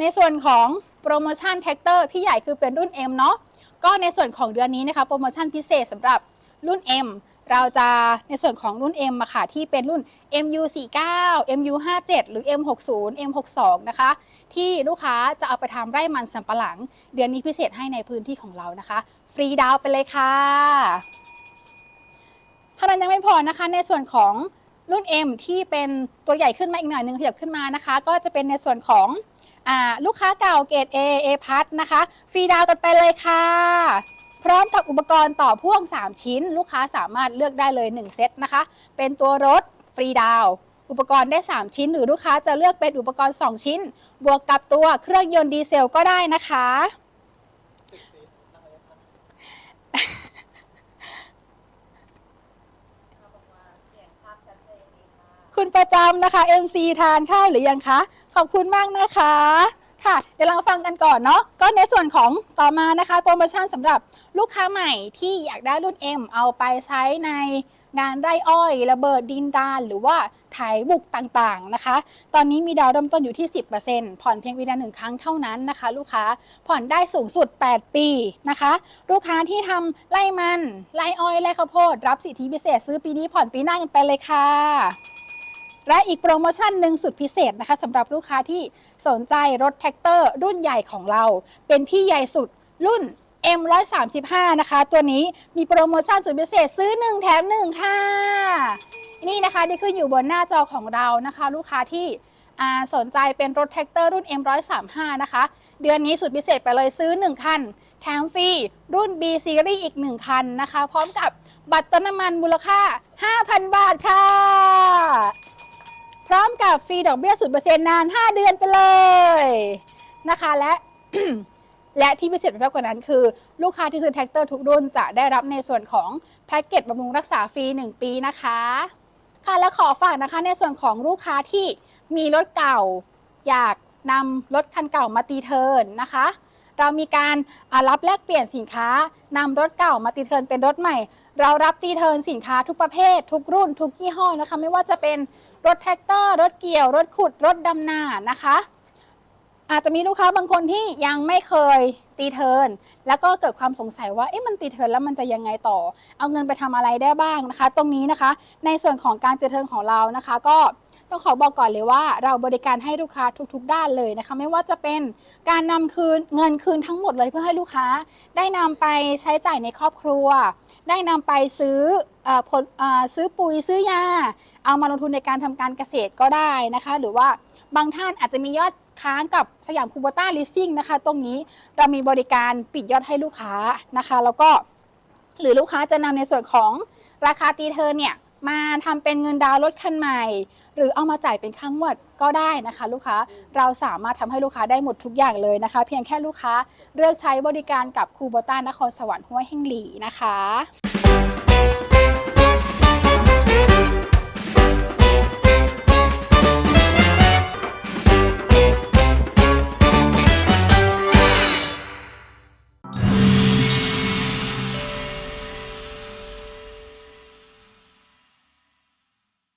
ในส่วนของโปรโมชั่นแท็กเตอร์พี่ใหญ่คือเป็นรุ่น M เนาะก็ในส่วนของเดือนนี้นะคะโปรโมชั่นพิเศษสำหรับรุ่น M เราจะในส่วนของรุ่น M อะค่ะที่เป็นรุ่น MU49 MU57 หรือ M60 M62 นะคะ ที่ลูกค้าจะเอาไปทำไร่มันสำปะหลัง เดือนนี้พิเศษให้ในพื้นที่ของเรานะคะ ฟรีดาวน์ไปเลยค่ะเท่านั้นยังไม่พอนะคะในส่วนของ รุ่น M ที่เป็นตัวใหญ่ขึ้นมาอีกหน่อยหนึ่งขยับขึ้นมานะคะ ก็จะเป็นในส่วนของอลูกค้าเก่าเกรด A A พัทนะคะ ฟรีดาวกันไปเลยค่ะ พร้อมกับอุปกรณ์ต่อพ่วง 3 ชิ้น ลูกค้าสามารถเลือกได้เลย 1 เซตนะคะ เป็นตัวรถฟรีดาว อุปกรณ์ได้ 3 ชิ้น หรือลูกค้าจะเลือกเป็นอุปกรณ์ 2 ชิ้น บวกกับตัวเครื่องยนต์ดีเซลก็ได้นะคะ คุณประจำนะคะ MC ทานข้าวหรือยังคะ ขอบคุณมากนะคะ ค่ะ เดี๋ยวเราฟังกันก่อนเนาะ ก็ในส่วนของต่อมานะคะโปรโมชั่นสำหรับลูกค้าใหม่ที่อยากได้รุ่น M เอาไปใช้ในงานไร่อ้อย ระเบิดดินดาน หรือว่าไถบุกต่างๆนะคะ ตอนนี้มีดาวเริ่มต้นอยู่ที่ 10%ผ่อนเพียงวีละหนึ่งครั้งเท่านั้นนะคะ ลูกค้าผ่อนได้สูงสุด 8 ปีนะคะ ลูกค้าที่ทำไร่มันไร่อ้อยไร่ข้าวโพด รับสิทธิพิเศษซื้อปีนี้ผ่อนปีหน้ากันไปเลยค่ะ และอีกโปรโมชั่นหนึ่งสุดพิเศษนะคะสำหรับลูกค้าที่สนใจรถแท็กเตอร์รุ่นใหญ่ของเรา เป็นพี่ใหญ่สุดรุ่น M135 นะคะ ตัวนี้มีโปรโมชั่นสุดพิเศษซื้อ 1 แถม 1 ค่ะ นี่นะคะที่ขึ้นอยู่บนหน้าจอของเรานะคะ ลูกค้าที่สนใจเป็นรถแท็กเตอร์รุ่น M135 นะคะ เดือนนี้สุดพิเศษไปเลยซื้อ 1 คัน แถมฟรีรุ่น B Series อีก 1 คันนะคะ พร้อมกับบัตรเติมน้ำมันมูลค่า 5,000 บาทค่ะ พร้อมกับฟรีดอกเบี้ยศูนเปอร์เซ็นต์นาน 5 เดือนไปเลยนะคะและ และที่พิเศษไปมากกว่านั้นคือ ลูกค้าที่ซื้อแท็กเตอร์ทุกรุ่นจะได้รับในส่วนของแพ็กเกจบำรุงรักษาฟรี 1 ปีนะคะค่ะและขอฝากนะคะในส่วนของลูกค้าที่มีรถเก่า อยากนำรถคันเก่ามาตีเทิร์นนะคะ เรามีการรับแลกเปลี่ยนสินค้านำรถเก่ามาตีเทิร์นเป็นรถใหม่ เรารับตีเทิร์นสินค้าทุกประเภท ทุกรุ่น ทุกยี่ห้อนะคะ ไม่ว่าจะเป็นรถแท็กเตอร์ รถเกี่ยว รถขุด รถดำนานะคะ อาจจะมีลูกค้าบางคนที่ยังไม่เคยตีเทิร์นแล้วก็เกิดความสงสัยว่าเอ๊ะมันตีเทิร์นแล้วมันจะยังไงต่อ เอาเงินไปทำอะไรได้บ้างนะคะ ตรงนี้นะคะ ในส่วนของการตีเทิร์นของเรานะคะ ก็ต้องขอบอกก่อนเลยว่า เราบริการให้ลูกค้าทุกๆ ด้านเลยนะคะ ไม่ว่าจะเป็นการนำคืนเงินคืนทั้งหมดเลยเพื่อให้ลูกค้า ได้นำไปใช้จ่ายในครอบครัว ได้นำไปซื้อออผลซื้อปุ๋ยซื้อยา เอามาลงทุนในการทำการเกษตรก็ได้นะคะ หรือว่าบางท่านอาจจะมียอดค้างกับสยามคูโบต้าลิสซิ่งนะคะ ตรงนี้เรามีบริการปิดยอดให้ลูกค้านะคะ แล้วก็หรือลูกค้าจะนำในส่วนของราคาตีเทอร์เนี่ยมาทำเป็นเงินดาวรถคันใหม่ หรือเอามาจ่ายเป็นค่างวดก็ได้นะคะ ลูกค้าเราสามารถทำให้ลูกค้าได้หมดทุกอย่างเลยนะคะ เพียงแค่ลูกค้าเลือกใช้บริการกับคูโบต้านครสวรรค์ห้วยแห่งหลีนะคะ